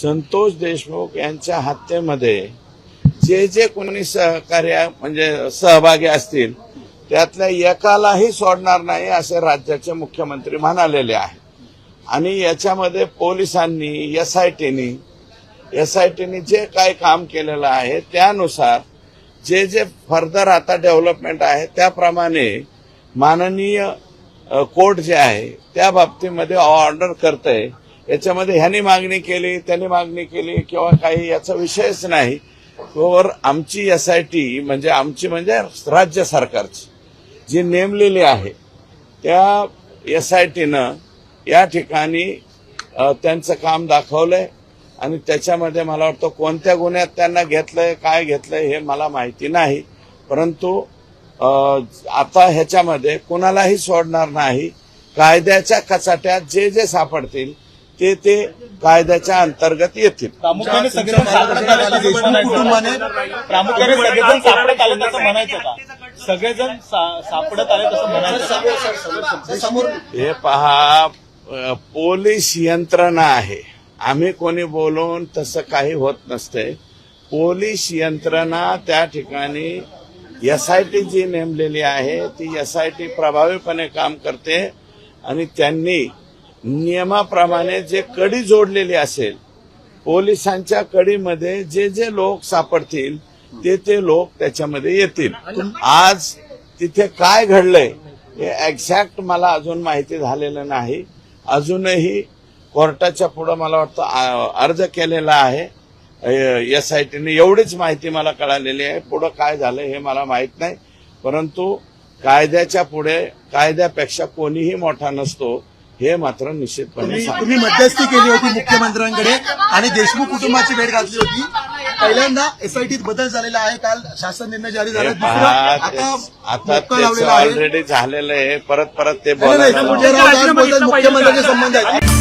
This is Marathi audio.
संतोष देशमुख यांच्या हत्येमध्ये जे जे कोणी सहकार्य म्हणजे सहभागी असतील त्यातल्या एकालाही सोडणार नाही असे राज्याचे मुख्यमंत्री म्हणालेले आहेत. आणि याच्यामध्ये पोलिसांनी एस आय टीनी एस आय टीनी जे काय काम केलेलं आहे त्यानुसार जे जे फर्दर आता डेव्हलपमेंट आहे त्याप्रमाणे माननीय कोर्ट जे आहे त्या बाबतीमध्ये ऑर्डर करतंय. याच्यामध्ये ह्याने मागणी केली त्याने मागणी केली किंवा काही याचा विषयच नाही. वर आमची एस आय टी म्हणजे आमची म्हणजे राज्य सरकारची जी नेमलेली आहे त्या एस आय टीनं या ठिकाणी त्यांचं काम दाखवलंय आणि त्याच्यामध्ये मला वाटतं कोणत्या गुन्ह्यात त्यांना घेतलंय काय घेतलंय हे मला माहिती नाही. परंतु आता ह्याच्यामध्ये कुणालाही सोडणार नाही. कायद्याच्या कचाट्यात जे जे सापडतील ते ते कायद्याच्या अंतर्गत येतील प्रामुख्याने सगळेजण सापडत आले तसं म्हणायचं का? प्रामुख्याने सगळेजण सापडत आले तसं म्हणायचं का सगळेजण सापडत आले तसं म्हणायचं? हे पहा पोलीस यंत्रणा आहे आम्ही कोणी बोलून तसं काही होत नसते पोलीस यंत्रणा त्या ठिकाणी एस आय टी जी नेमलेली आहे ती एस आय टी प्रभावीपणे काम करते आणि त्यांनी नियमाप्रमाणे जे कडी जोडलेली असेल पोलिसांच्या कडीमध्ये जे जे लोक सापडतील ते ते लोक त्याच्यामध्ये येतील. आज तिथे काय घडलंय हे एक्झॅक्ट मला अजून माहिती झालेलं नाही. अजूनही कोर्टाच्या पुढं मला वाटतं अर्ज केलेला आहे. एस आय टीने एवढीच माहिती मला कळालेली आहे. पुढं काय झालं हे मला माहीत नाही. परंतु कायद्याच्या पुढे कायद्यापेक्षा कोणीही मोठा नसतो. हे मात्र निश्चितपणे तुम्ही मध्यस्थी केली होती मुख्यमंत्र्यांकडे आणि देशमुख कुटुंबाची भेट घातली होती. पहिल्यांदा एसआयटीत बदल झालेला आहे. काल शासन निर्णय जारी झाला. आता आहे. ऑलरेडी झालेलं आहे. परत परत ते मुख्यमंत्र्यांचे संबंध आहेत.